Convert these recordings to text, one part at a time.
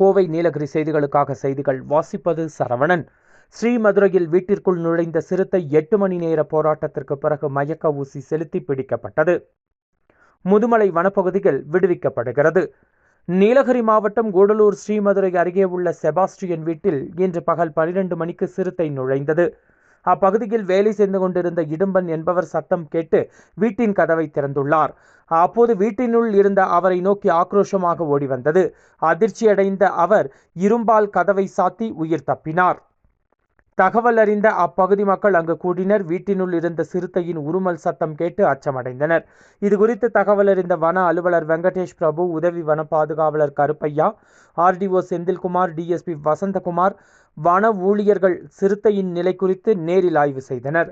கோவை நீலகிரி செய்திகளுக்காக செய்திகள் வாசிப்பது சரவணன். ஸ்ரீமதுரையில் வீட்டிற்குள் நுழைந்த சிறுத்தை எட்டு மணி நேர போராட்டத்திற்கு பிறகு மயக்க ஊசி செலுத்தி பிடிக்கப்பட்டது. முதுமலை வனப்பகுதியில் விடுவிக்கப்படுகிறது. நீலகிரி மாவட்டம் கூடலூர் ஸ்ரீமதுரை அருகே உள்ள செபாஸ்டியன் வீட்டில் இன்று பகல் பனிரெண்டு மணிக்கு சிறுத்தை நுழைந்தது. அப்பகுதியில் வேலை செய்து கொண்டிருந்த இடும்பன் என்பவர் சத்தம் கேட்டு வீட்டின் கதவை திறந்துள்ளார். அப்போது வீட்டினுள் இருந்த அவரை நோக்கி ஆக்ரோஷமாக ஓடி வந்தது அதிர்ச்சியடைந்த அவர் இரும்பால் கதவை சாத்தி உயிர் தப்பினார். தகவல் அறிந்த அப்பகுதி மக்கள் அங்கு கூடினர். வீட்டினுள் இருந்த சிறுத்தையின் உருமல் சத்தம் கேட்டு அச்சமடைந்தனர். இதுகுறித்து தகவல் அறிந்த வன அலுவலர் வெங்கடேஷ் பிரபு உதவி வன பாதுகாவலர் கருப்பையா ஆர்டிஓ செந்தில்குமார் டிஎஸ்பி வசந்தகுமார் வன ஊழியர்கள் சிறுத்தையின் நிலை குறித்து நேரில் ஆய்வு செய்தனர்.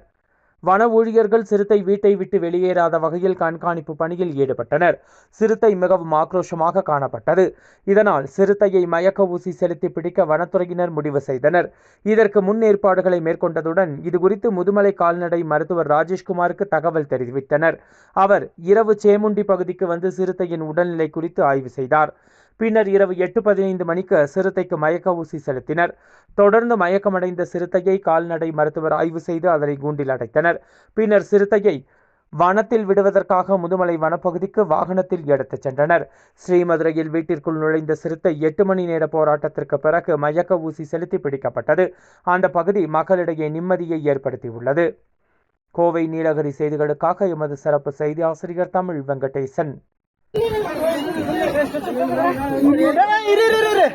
வன ஊழியர்கள் சிறுத்தை வீட்டை விட்டு வெளியேறாத வகையில் கண்காணிப்பு பணியில் ஈடுபட்டனர். சிறுத்தை மிகவும் ஆக்ரோஷமாக காணப்பட்டது. இதனால் சிறுத்தையை மயக்க ஊசி செலுத்தி பிடிக்க வனத்துறையினர் முடிவு செய்தனர். இதற்கு முன் ஏற்பாடுகளை மேற்கொண்டதுடன் இதுகுறித்து முதுமலை கால்நடை மருத்துவர் ராஜேஷ்குமாருக்கு தகவல் தெரிவித்தனர். அவர் இரவு சேமுண்டி பகுதிக்கு வந்து சிறுத்தையின் உடல்நிலை குறித்து ஆய்வு செய்தார். பின்னர் இரவு எட்டு பதினைந்து மணிக்கு சிறுத்தைக்கு மயக்க ஊசி செலுத்தினர். தொடர்ந்து மயக்கமடைந்த சிறுத்தையை கால்நடை மருத்துவர் ஆய்வு செய்து அதனை கூண்டில் அடைத்தனர். பின்னர் சிறுத்தையை வனத்தில் விடுவதற்காக முதுமலை வனப்பகுதிக்கு வாகனத்தில் எடுத்துச் சென்றனர். ஸ்ரீமதுரையில் வீட்டிற்குள் நுழைந்த சிறுத்தை எட்டு மணி நேர போராட்டத்திற்கு பிறகு மயக்க ஊசி செலுத்தி பிடிக்கப்பட்டது. அந்த பகுதி மக்களிடையே நிம்மதியை ஏற்படுத்தியுள்ளது. கோவை நீலகிரி செய்திகளுக்காக எமது சிறப்பு செய்தி ஆசிரியர் தமிழ் வெங்கடேசன். இரு இரு இரு